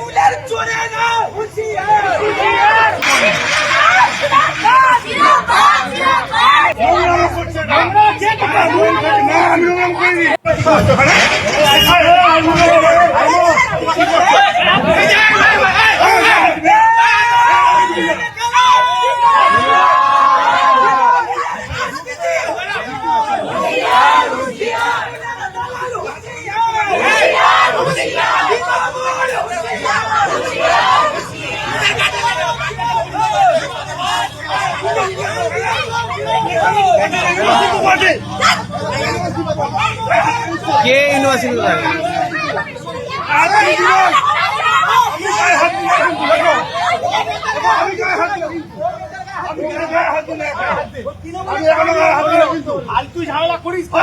তৃণমূলের চোরে না হুঁশিয়ার কে ইউনিভার্সিটি ফালতু ঝামেলা করিস না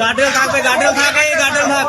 গার্ডেল থাকবে গার্ডেল থাকে গার্ডেল থাক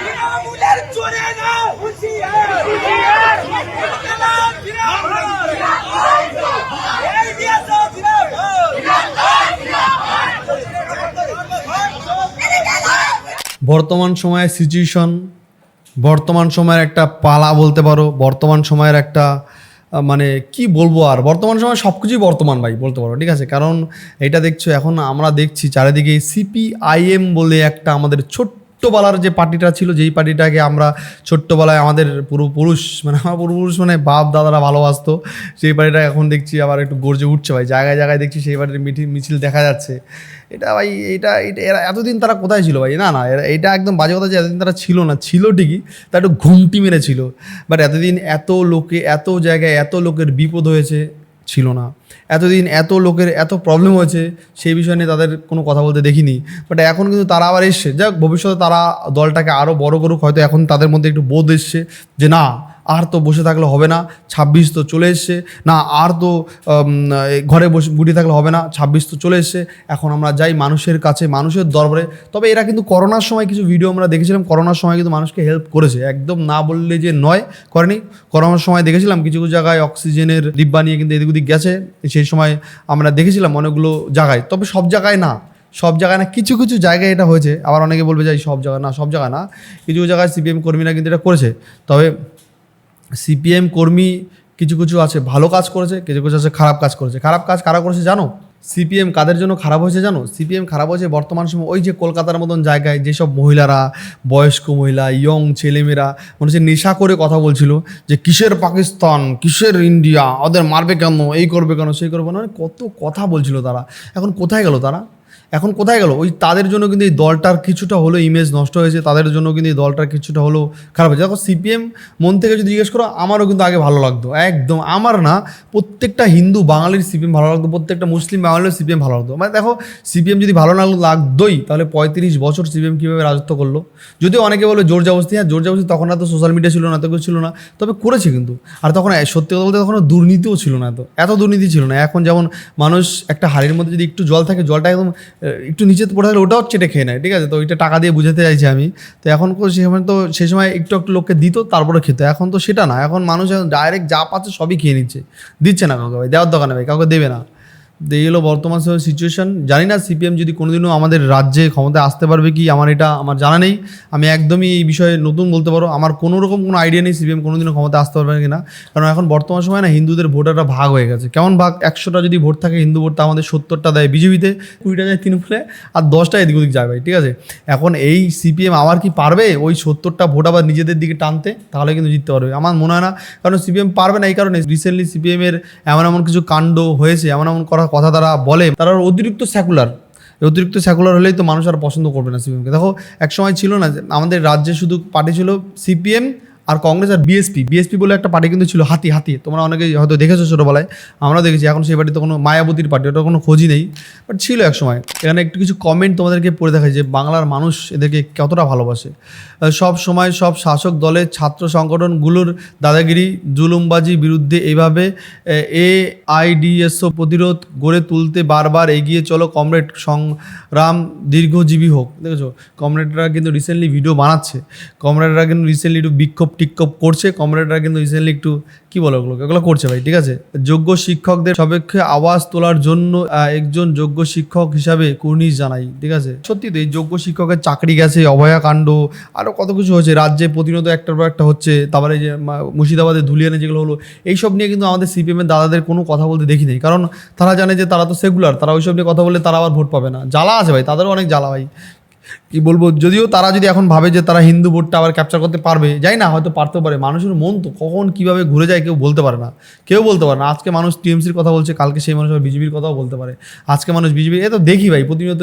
তৃণমূলের চোরে না হুঁশিয়ার এই দিয়েছে বর্তমান সময়ের সিচুয়েশন বর্তমান সময়ের একটা পালা বলতে পারো, বর্তমান সময়ের একটা মানে কি বলব আর? বর্তমান সময় সব কিছুই বর্তমান ভাই বলতে পারো, ঠিক আছে? কারণ এটা দেখছ, এখন আমরা দেখছি চারিদিকে সিপিআইএম বলে একটা আমাদের ছোট্টবেলার যে পার্টিটা ছিল, যেই পার্টিটাকে আমরা ছোট্টবেলায় আমাদের পূর্বপুরুষ মানে আমার পূর্বপুরুষ মানে বাপ দাদারা ভালোবাসতো, সেই পার্টিটা এখন দেখছি আবার একটু গর্জে উঠছে ভাই। জায়গায় জায়গায় দেখছি সেই পার্টির মিছিল মিছিল দেখা যাচ্ছে। এটা ভাই, এটা এটা, এরা এতদিন তারা কোথায় ছিল ভাই? না না, এরা, এটা একদম বাজে কথা যে এতদিন তারা ছিল না, ছিল ঠিকই তা একটু ঘুমটি মেরেছিল। বাট এতদিন এত লোকে, এত জায়গায় এত লোকের বিপদ হয়েছে ছিল না। এতদিন এত লোকের এত প্রবলেম হয়েছে, সেই বিষয় নিয়ে তাদের কোনো কথা বলতে দেখিনি। বাট এখন কিন্তু তারা আবার এসছে। যাক, ভবিষ্যতে তারা দলটাকে আরও বড় করুক, হয়তো এখন তাদের মধ্যে একটু বোধ এসছে যে না আর তো বসে থাকলে হবে না, ছাব্বিশ তো চলে এসছে। না, আর তো ঘরে বসে গুটি থাকলে হবে না, ছাব্বিশ তো চলে এসছে। এখন আমরা যাই মানুষের কাছে, মানুষের দরবারে। তবে এরা কিন্তু করোনার সময় কিছু ভিডিও আমরা দেখেছিলাম, করোনার সময় কিন্তু মানুষকে হেল্প করেছে। একদম না বললে যে নয়, করেনি। করোনার সময় দেখেছিলাম কিছু কিছু জায়গায় অক্সিজেনের ডিব্বা নিয়ে কিন্তু এদিক ওদিক গেছে। সেই সময় আমরা দেখেছিলাম অনেকগুলো জায়গায়। তবে সব জায়গায় না, সব জায়গায় না, কিছু কিছু জায়গায় এটা হয়েছে। আবার অনেকে বলবে যে সব জায়গায় না, সব জায়গায় না। কিছু কিছু জায়গায় সিপিএম কর্মীরা কিন্তু এটা করেছে। তবে সিপিএম কর্মী কিছু কিছু আছে, ভালো কাজ করেছে, কিছু কিছু আছে খারাপ কাজ করেছে। খারাপ কাজ কারা করেছে জানো? সিপিএম কাদের জন্য খারাপ হয়েছে জানো? সিপিএম খারাপ হয়েছে বর্তমান সময় ওই যে কলকাতার মতন জায়গায় যেসব মহিলারা, বয়স্ক মহিলা ইয়ং ছেলেমেয়েরা, মনে হচ্ছে নেশা করে কথা বলছিল যে কিসের পাকিস্তান, কিসের ইন্ডিয়া, ওদের মারবে কেন, এই করবে কেন, সেই করবে কেন মানে কত কথা বলছিল তারা। এখন কোথায় গেল তারা? এখন কোথায় গেল? ওই তাদের জন্য কিন্তু এই দলটার কিছুটা হলো ইমেজ নষ্ট হয়েছে, তাদের জন্য কিন্তু এই দলটার কিছুটা হলো খারাপ হয়েছে। দেখো সিপিএম মন থেকে যদি জিজ্ঞেস করো, আমারও কিন্তু আগে ভালো লাগতো। একদম, আমার না প্রত্যেকটা হিন্দু বাঙালির সিপিএম ভালো লাগতো, প্রত্যেকটা মুসলিম বাঙালির সিপিএম ভালো লাগতো। মানে দেখো সিপিএম যদি ভালো না লাগতোই, তাহলে পঁয়ত্রিশ বছর সিপিএম কীভাবে রাজত্ব করল? যদিও অনেকে বলে জোর জবস্তি হ্যাঁ জোর জবস্তি তখন এত সোশ্যাল মিডিয়া ছিল না, এত কিছু ছিল না, তবে করেছে কিন্তু। আর তখন সত্যি কথা বলতে তখন দুর্নীতিও ছিল না এত। এত দুর্নীতি ছিল না। এখন যেমন মানুষ একটা হাড়ির মধ্যে যদি একটু জল থাকে, জলটা একদম একটু নিচে পড়ে থাকলে ওটাও চেটে খেয়ে নেয়, ঠিক আছে? তো ওইটা টাকা দিয়ে বুঝাতে চাইছি আমি। তো এখন সেখানে তো, সে সময় একটু একটু লোককে দিত, তারপরে খেত। এখন তো সেটা না, এখন মানুষ এখন ডাইরেক্ট যা পাচ্ছে সবই খেয়ে নিচ্ছে। দিচ্ছে না কাউকে ভাই, দেওয়ার দোকানে ভাই, কাউকে দেবে না। এই হলো বর্তমান সিচুয়েশন জানি না সিপিএম যদি কোনোদিনও আমাদের রাজ্যে ক্ষমতায় আসতে পারবে কি, আমার এটা, আমার জানা নেই। আমি একদমই এই বিষয়ে নতুন বলতে পারো, আমার কোনো রকম কোনো আইডিয়া নেই সিপিএম কোনোদিনও ক্ষমতায় আসতে পারবে কি না কারণ এখন বর্তমান সময় না, হিন্দুদের ভোটারটা ভাগ হয়ে গেছে। কেমন ভাগ? একশোটা যদি ভোট থাকে, হিন্দু ভোট, তা আমাদের সত্তরটা দেয় বিজেপিতে, কুড়িটা যায় তৃণমূলে, আর দশটা এদিক ওদিক ভাই, ঠিক আছে? এখন এই সিপিএম আবার কি পারবে ওই সত্তরটা ভোট আবার নিজেদের দিকে টানতে? তাহলে কিন্তু জিততে পারবে। আমার মনে হয় না, কারণ সিপিএম পারবে না এই কারণে। রিসেন্টলি সিপিএমের এমন এমন কিছু কাণ্ড হয়েছে, এমন এমন করা কথা তারা বলে, তারা অতিরিক্ত সেকুলার অতিরিক্ত স্যাকুলার হলেই তো মানুষ আর পছন্দ করবে না সিপিএমকে দেখো এক সময় ছিল না আমাদের রাজ্যে শুধু পার্টি ছিল সিপিএম আর কংগ্রেস আর বিএসপি বিএসপি বলে একটা পার্টি কিন্তু ছিল হাতি হাতি। তোমরা অনেকে হয়তো দেখেছ ছোটোবেলায় আমরাও দেখেছি, এখন সেই পার্টিতে কোনো মায়াবতীর পার্টি ওটা কোনো খোঁজই নেই। বাট ছিল এক সময়। এখানে একটু কিছু কমেন্ট তোমাদেরকে পড়ে দেখায় যে বাংলার মানুষ এদেরকে কতটা ভালোবাসে। সব সময় সব শাসক দলের ছাত্র সংগঠনগুলোর দাদাগিরি, জুলুমবাজি বিরুদ্ধে এইভাবে এ আইডিএসও প্রতিরোধ গড়ে তুলতে বারবার এগিয়ে চলো, কমরেড সংগ্রাম দীর্ঘজীবী হোক। দেখেছ? কমরেডরা কিন্তু রিসেন্টলি ভিডিও বানাচ্ছে। কমরেডরা কিন্তু রিসেন্টলি একটু বিক্ষোভ টিক্ষোভ করছে কমরেডরা কিন্তু রিসেন্টলি একটু, কি বলো ওগুলো এগুলো করছে ভাই, ঠিক আছে? যোগ্য শিক্ষকদের সপক্ষে আওয়াজ তোলার জন্য একজন যোগ্য শিক্ষক হিসাবে কুর্নিশ জানাই, ঠিক আছে? সত্যি তো এই যোগ্য শিক্ষকের চাকরি গেছে অভয়াকাণ্ড আরও কত কিছু হয়েছে, রাজ্যে প্রতিনিয়ত একটার পর একটা হচ্ছে, তারপরে যে মুর্শিদাবাদের ধুলিয়ানে যেগুলো হলো, এইসব নিয়ে কিন্তু আমাদের সিপিএমের দাদাদের কোনো কথা বলতে দেখি নেই। কারণ তারা জানে যে তারা তো সেকুলার তারা ওইসব নিয়ে কথা বললে তারা আবার ভোট পাবে না। জ্বালা আছে ভাই, তাদেরও অনেক জ্বালা ভাই। কি বলব, যদিও তারা যদি এখন ভাবে যে তারা হিন্দু ভোটটা আবার ক্যাপচার করতে পারবে, যাই না, হয়তো পারতেও পারে। মানুষের মন তো কখন কীভাবে ঘুরে যায় কেউ বলতে পারে না। কেউ বলতে পারে না। আজকে মানুষ টিএমসির কথা বলছে, কালকে সেই মানুষ আবার বিজেপির কথাও বলতে পারে। আজকে মানুষ বিজেপি এ তো দেখি ভাই, প্রতিনিয়ত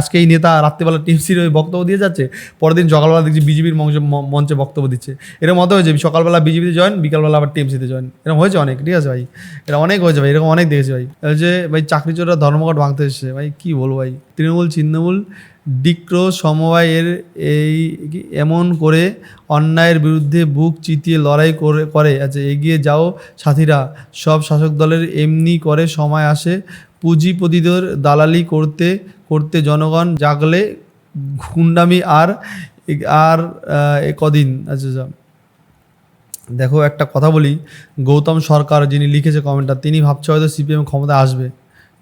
আজকে এই নেতা রাত্রিবেলা টিএমসির ওই বক্তব্য দিয়ে যাচ্ছে, পরের দিন সকালবেলা দেখছি বিজেপির মঞ্চে মঞ্চে বক্তব্য দিচ্ছে। এরকম মতো হয়েছে, সকালবেলা বিজেপিতে জয়েন বিকালবেলা আবার টিএমসিতে জয়েন এরকম হয়েছে অনেক, ঠিক আছে ভাই? এটা অনেক হয়েছে ভাই, এরকম অনেক দেখেছি ভাই। যে ভাই চাকরি চোরা ধর্মঘট ভাঙতে এসেছে। ভাই, কী বলব ভাই? তৃণমূল, ছিন্নমূল, ডিক্র সমবায়ের এই এমন করে অন্যায়ের বিরুদ্ধে বুক চিতিয়ে লড়াই করে করে। আচ্ছা এগিয়ে যাও সাথীরা। সব শাসক দলের এমনি করে সময় আসে। পুঁজিপতিদের দালালি করতে করতে জনগণ জাগলে গুন্ডামি আর আর কদিন। আচ্ছা আচ্ছা। দেখো একটা কথা বলি। গৌতম সরকার যিনি লিখেছে কমেন্টটা তিনি ভাবছে হয়তো সিপিএম ক্ষমতা আসবে।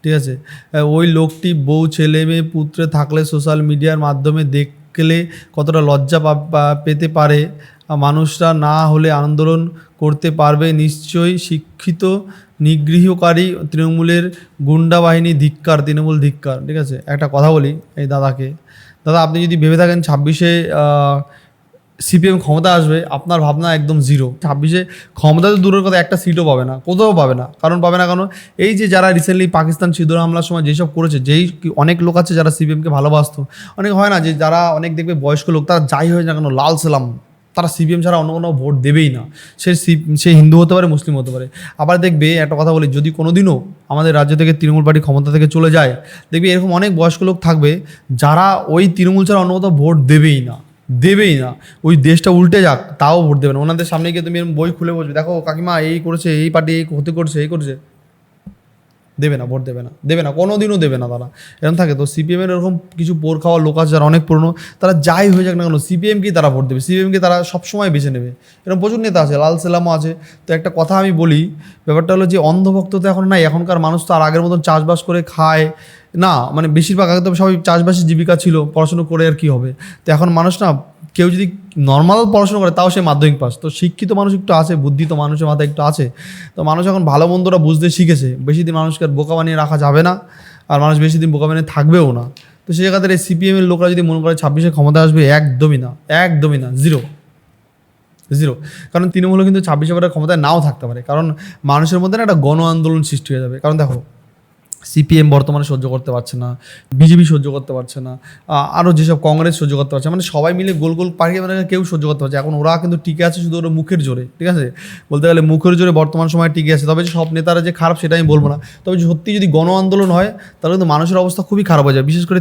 ঠিক আছে? ওই লোকটি বউ, ছেলে মেয়ে, পুত্রে থাকলে সোশ্যাল মিডিয়ার মাধ্যমে দেখলে কতটা লজ্জা পেতে পারে। মানুষরা না হলে আন্দোলন করতে পারবে নিশ্চয়ই শিক্ষিত, নিগৃহকারী তৃণমূলের গুন্ডা বাহিনী ধিক্কার, তৃণমূল ধিক্কার। ঠিক আছে? একটা কথা বলি এই দাদাকে। দাদা, আপনি যদি ভেবে থাকেন ছাব্বিশে সিপিএম ক্ষমতা আসবে, আপনার ভাবনা একদম জিরো ছাব্বিশে ক্ষমতা তো দূরের কথা, একটা সিটও পাবে না, কোথাও পাবে না। কারণ পাবে না কারণ এই যে যারা রিসেন্টলি পাকিস্তান সিঁদুর হামলার সময় যেসব করেছে, যেই অনেক লোক আছে যারা সিপিএমকে ভালোবাসতো, অনেক হয় না যে যারা অনেক দেখবে বয়স্ক লোক, তারা যাই হয়ে না কেন, লাল সালাম, তারা সিপিএম ছাড়া অন্য কোনো ভোট দেবেই না। সে সি- হিন্দু হতে পারে, মুসলিম হতে পারে। আবার দেখবে, একটা কথা বলি, যদি কোনোদিনও আমাদের রাজ্য থেকে তৃণমূল পার্টি ক্ষমতা থেকে চলে যায়, দেখবি এরকম অনেক বয়স্ক লোক থাকবে, যারা ওই তৃণমূল ছাড়া অন্য কোথাও ভোট দেবেই না। দেবেই না। ওই দেশটা উল্টে যাক, তাও ভোট দেবে না। ওনাদের সামনে গিয়ে তুমি বই খুলে বসবে। দেখো, কাকিমা এই করেছে, এই পার্টি এই ক্ষতি করছে, এই করছে। দেবে না, ভোট দেবে না দেবে না কোনো দিনও দেবে না তারা। এরকম থাকে তো সিপিএমের এরকম কিছু পোর খাওয়া লোক আছে যারা অনেক পুরনো, তারা যাই হয়ে যাক না কেন সিপিএমকেই তারা ভোট দেবে? সিপিএমকে তারা সবসময় বেছে নেবে। এরকম প্রচুর নেতা আছে, লাল সেলামও আছে। তো একটা কথা আমি বলি, ব্যাপারটা হলো যে অন্ধভক্ত তো এখন নাই, এখনকার মানুষ তো আর আগের মতন চাষবাস করে খায় না মানে বেশিরভাগ আগে তো সবাই চাষবাসের জীবিকা ছিল, পড়াশুনো করে আর কি হবে। তো এখন মানুষ না কেউ যদি নর্মাল পড়াশোনা করে, তাও সে মাধ্যমিক পাস তো শিক্ষিত মানুষ একটু আছে বুদ্ধি তো মানুষের মাথায় একটু আছে। তো মানুষ এখন ভালো মন্দটা বুঝতে শিখেছে। বেশি দিন মানুষকে আর বোকা বানিয়ে রাখা যাবে না। আর মানুষ বেশি দিন বোকা বানিয়ে থাকবেও না। তো সেই জায়গাতে এই সিপিএমের লোকরা যদি মনে করে ছাব্বিশে ক্ষমতা আসবে, একদমই না। একদমই না। জিরো জিরো কারণ তৃণমূলও কিন্তু ছাব্বিশে ক্ষমতায় নাও থাকতে পারে। কারণ মানুষের মধ্যে না একটা গণ আন্দোলন সৃষ্টি হয়ে যাবে। কারণ দেখো সিপিএম বর্তমানে সহ্য করতে পারছে না, বিজেপি সহ্য করতে পারছে না আরও যেসব কংগ্রেস সহ্য করতে পারছে মানে সবাই মিলে গোল গোল পাড়িয়ে মানে কেউ সহ্য করতে পারছে এখন ওরা কিন্তু টিকে আছে শুধু ওরা মুখের জোরে, ঠিক আছে? বলতে গেলে মুখের জোরে বর্তমান সময় টিকে আছে, তবে সব নেতারা যে খারাপ সেটা আমি বলব না। তবে সত্যি যদি গণ আন্দোলন হয়, তাহলে কিন্তু মানুষের অবস্থা খুবই খারাপ হয়ে যায় বিশেষ করে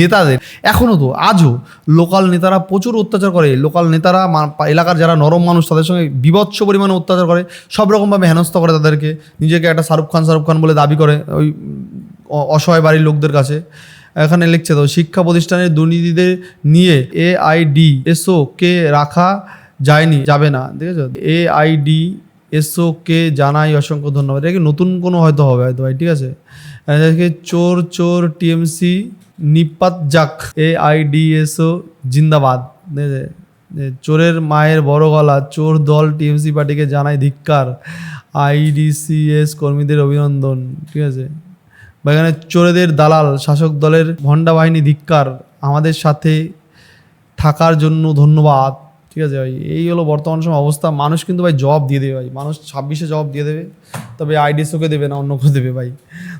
নেতাদের। এখনও তো, আজও লোকাল নেতারা প্রচুর অত্যাচার করে, লোকাল নেতারা এলাকার যারা নরম মানুষ, তাদের সঙ্গে বিভৎস পরিমাণে অত্যাচার করে, সব রকমভাবে হেনস্থা করে তাদেরকে। নিজেকে একটা শাহরুখ খান শাহরুখ খান বলে দাবি করে, ওই অসহায় বাড়ির লোকদের কাছে। এখানে লিখছে তো, শিক্ষা প্রতিষ্ঠানের দুর্নীতিদের নিয়ে এ আইডি এসও কে রাখা যায়নি, যাবে না। ঠিক আছে? এ আইডি এসও কে জানাই অসংখ্য ধন্যবাদ। এটা কি নতুন কোনো হয়তো হবে, হয়তো ভাই, ঠিক আছে? এটাকে চোর চোর, টিএমসি, নিপাত যাক। এ আইডি এসও, জিন্দাবাদ। ঠিক আছে? চোরের মায়ের বড় গলা, চোর দল, টিএমসি পার্টিকে জানাই ধিক্কার। আইডিসিএস কর্মীদের অভিনন্দন। ঠিক আছে? বা এখানে চোরেদের দালাল, শাসক দলের ভণ্ডা বাহিনী, ধিক্কার, আমাদের সাথে থাকার জন্য ধন্যবাদ। ঠিক আছে ভাই? এই হলো বর্তমান সময় অবস্থা। মানুষ কিন্তু ভাই জবাব দিয়ে দেবে ভাই। মানুষ ছাব্বিশে জবাব দিয়ে দেবে। তবে আইডিএসওকে দেবে না, অন্য কেউ দেবে ভাই।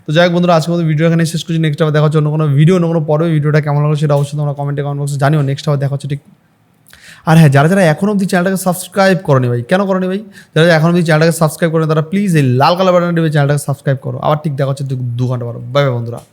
তো যাই হোক বন্ধুরা আজকে মতো ভিডিও এখানে শেষ করছি। নেক্সট আবার দেখা হচ্ছে অন্য কোনো ভিডিও, অন্য কোনো পরে ভিডিওটা কেমন লাগল সেটা অবশ্যই তোমরা কমেন্টে কমেন্ট বক্সে জানিও। নেক্সট আবার দেখা হচ্ছে ঠিক আর হ্যাঁ যারা যারা এখন অবধি চ্যানেলটাকে সাবস্ক্রাইব করেনি ভাই, কেন করেনি ভাই? যারা এখন অবধি চ্যানেলটাকে সাবস্ক্রাইব করেন, তারা প্লিজ এই লাল কালার বাটন টিপে চ্যানেলটাকে সাবস্ক্রাইব করো। আবার ঠিক দেখা হচ্ছে দু- দু ঘণ্টা পর। বাই বাই বন্ধুরা।